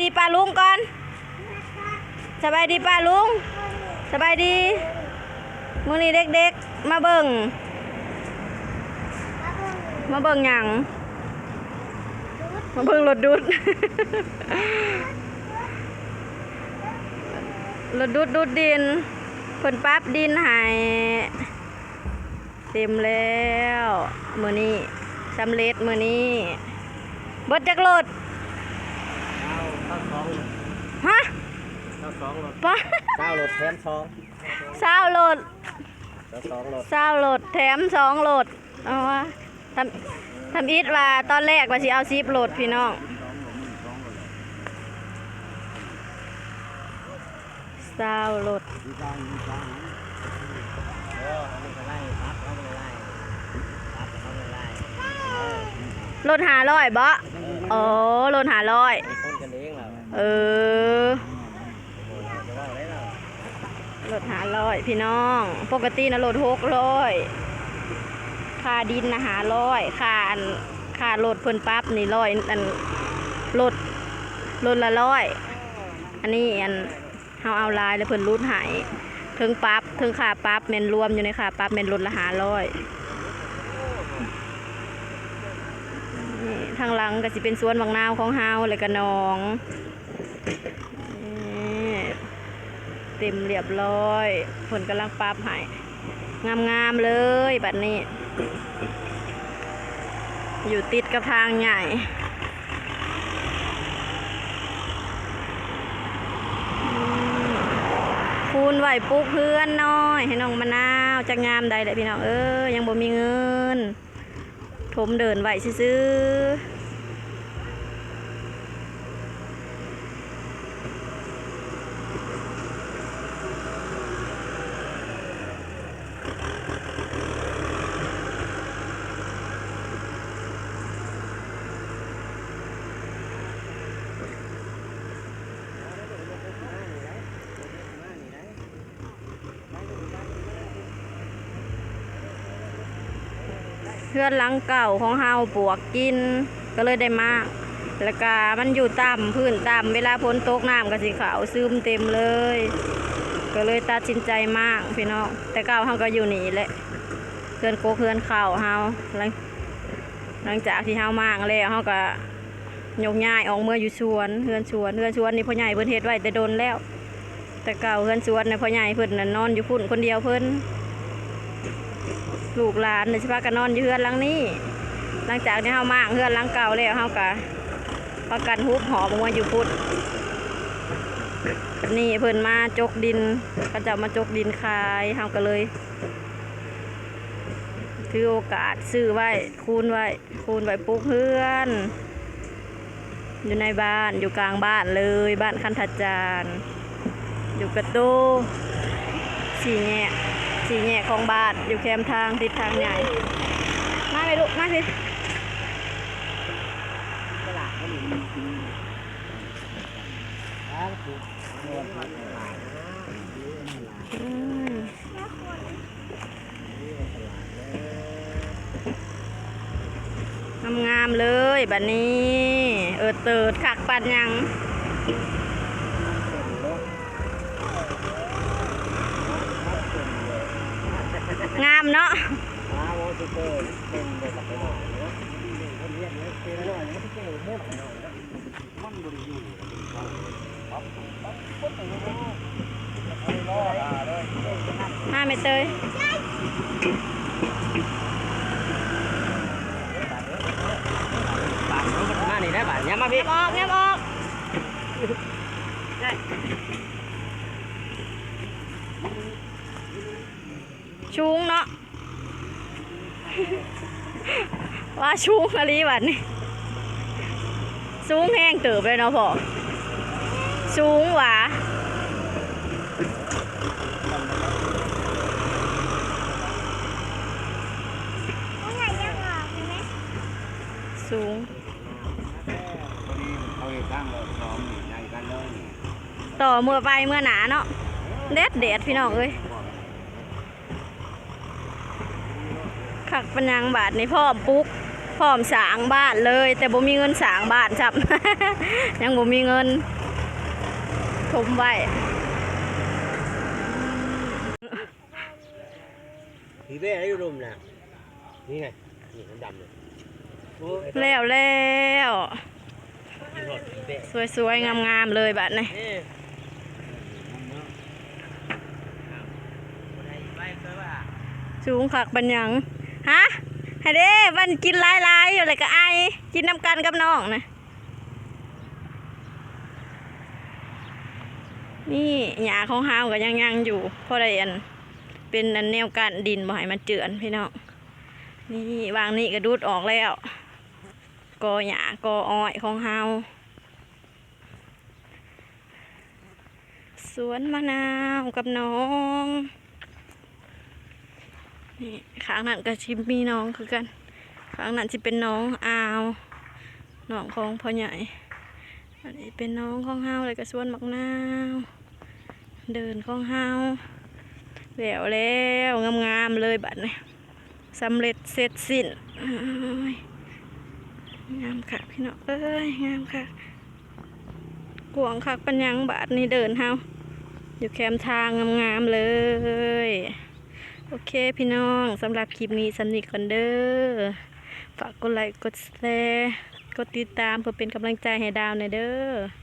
ดีป้าลุงก่อน สบายดีป้าลุง สบายดี มือนี้เด็กๆ มาเบิ่ง มาเบิ่งหยัง มาเบิ่งรถดุดรถดุดดุดดินเพิ่นปั๊บดินให้เต็มแล้ว มือนี้สำเร็จมือนี้เบิดจักรถ เอาเข้าสอง ฮะเข้าสองรถปะเก้ารถแถมสองเศร้ารถเข้าสองรถเศร้ารถแถมสองรถเอาวะทำทำอิดว่าตอนแรกว่าสิเอาซิปรถพี่น้องเศร้ารถดีใจดีใจเออเอาไปไล่ปั๊บเอาไปไล่ปั๊บเอาไปไล่เออรถหาร้อยบ่โอ้รถหาร้อย มีคนกันเองแล้วเออโอ้โหจะว่าได้แล้ว รถหาร้อยพี่น้อง ปกตินะรถหกร้อยค่าดินนะหาร้อยค่าอันค่ารถเพิ่นปั๊บนี่ร้อยอันรถรถละร้อยอันนี้อันเฮาเอาลายแล้วเพิ่นรูดหายถึงปั๊บถึงค่าปั๊บแม่นรวมอยู่ในค่าปั๊บแม่นรถละหาร้อยทางหลังก็สิเป็นสวนบางนาวของเฮาเลยก็หนองนี่ เต็มเรียบร้อยเพิ่นกำลังปั๊บให้งามๆเลยบัดนี้ อยู่ติดกับทางใหญ่คูณไหวปลูกเพื่อนน้อย ให้น้องมะนาวจะงามใดแหละพี่น้องเอ้ยยังบ่มีเงิน ถมเดินไหวซื้อ พื่อนหลังเก่าของเฮาปวกกินก็เลยได้มาก แล้วก็มันอยู่ต่ำพื้นต่ำเวลาฝนตกน้ำก็สิขาวซึมเต็มเลย ก็เลยตัดสินใจมากพี่น้องแต่เก่าเฮาก็อยู่นี่แหละเพื่อนโกเพื่อนเข่าเฮาหลังหลังจากที่เฮามากแล้วเฮาก็ยกย้ายออกเมื่ออยู่สวนเพื่อนสวนเพื่อนสวนนี่พ่อใหญ่เพิ่นเฮ็ดไว้แต่โดนแล้ว แต่เก่าเพื่อนสวนนพ่อใหญ่เพิ่นน่ะนอนอยู่พุ่นคนเดียวเพิ่น ลูกหลานเนี่ยสิพากันนอนอยู่เฮือนหลังนี้ หลังจากที่เฮามากเฮือนหลังเก่าแล้วเฮากะพากันฮุบหอบมาอยู่พุทธนี่เพิ่นมาจกดินก็จะมาจกดินขายเฮาก็เลย ถือโอกาสซื้อไว้คูณไว้คูณไว้ปลูกเฮือนอยู่ในบ้านอยู่กลางบ้านเลยบ้านคันทัจจานอยู่กระตูสี่แง่ สี่แง่ของบานอยู่แคมทางทิศทางใหญ่ มาไปลูกมาสิงามๆเลยบัดนี้ เออเติดขักปันยัง งามเนาะ อ้าวจะเจอเป็นเด็กกับไปหน่อยเนาะคนเรียนเนี่ยเป็นหน่อยเนี่ยที่เจอหมดหน่อยมันบริอยู่ปั๊บปั๊บปุ๊บไปเลยรอเลย มาไม่เตย บาทมานี่ได้บาทเนี้ยมาพี่ เงียบออกเงียบออกได้ ชุงเนาะว่าชุงอะไรบัดนี่สูงแห้งเติบเลยเนาะพ่อสูงหวาสูงต่อเมื่อไปเมื่อหนาเนาะเด็ดเด็ดพี่น้องเอ้ย ขักปัญญังบาทในพ่อมปุ๊กพร้อมสร้างบ้านเลย แต่บ่มีเงินสร้างบ้านจับ ยังบ่มีเงินทมไว้ผีเบ้ให้รุมนะนี่ไงนี่มันดำเลยโอ้ยแล้วแล้วกินรถผีเบ้สวยๆ งามๆ เลยบัดนี้นี่คนไทยไปเคยว่าสูงคักบันหยัง ฮะให้เด้วันกินหลายๆอยู่เลยก็ไอกินน้ำกันกับน้องนะนี่หญ้าของเฮาก็ยังยังอยู่เพราะได้อันเป็นอันแนวกันดินบ่ให้มันเจือนพี่น้องนี่วางนี่ก็ดูดออกแล้วกอหญ้ากออ้อยของเฮาสวนมะนาวกับน้อง นี่ข้างนั้นก็ชิมมีน้องคือกันข้างนั้นจะเป็นน้องอาวน้องของพ่อใหญ่อันนี้เป็นน้องของเฮาเลยก็สวนมักนาวเดินของเฮาแล้วแล้วงามๆเลยบัดนี้สำเร็จเสร็จสิ้นงามค่ะพี่น้องเอ้ยงามค่ะกวางคักปัญญังบาดนี้เดินเฮาอยู่แคมทางงามๆเลย โอเคพี่น้องสำหรับคลิปนี้สนิทกันเด้อฝากกดไลค์กดแชร์กดติดตามเพื่อเป็นกำลังใจให้ดาวหน่อยเด้อ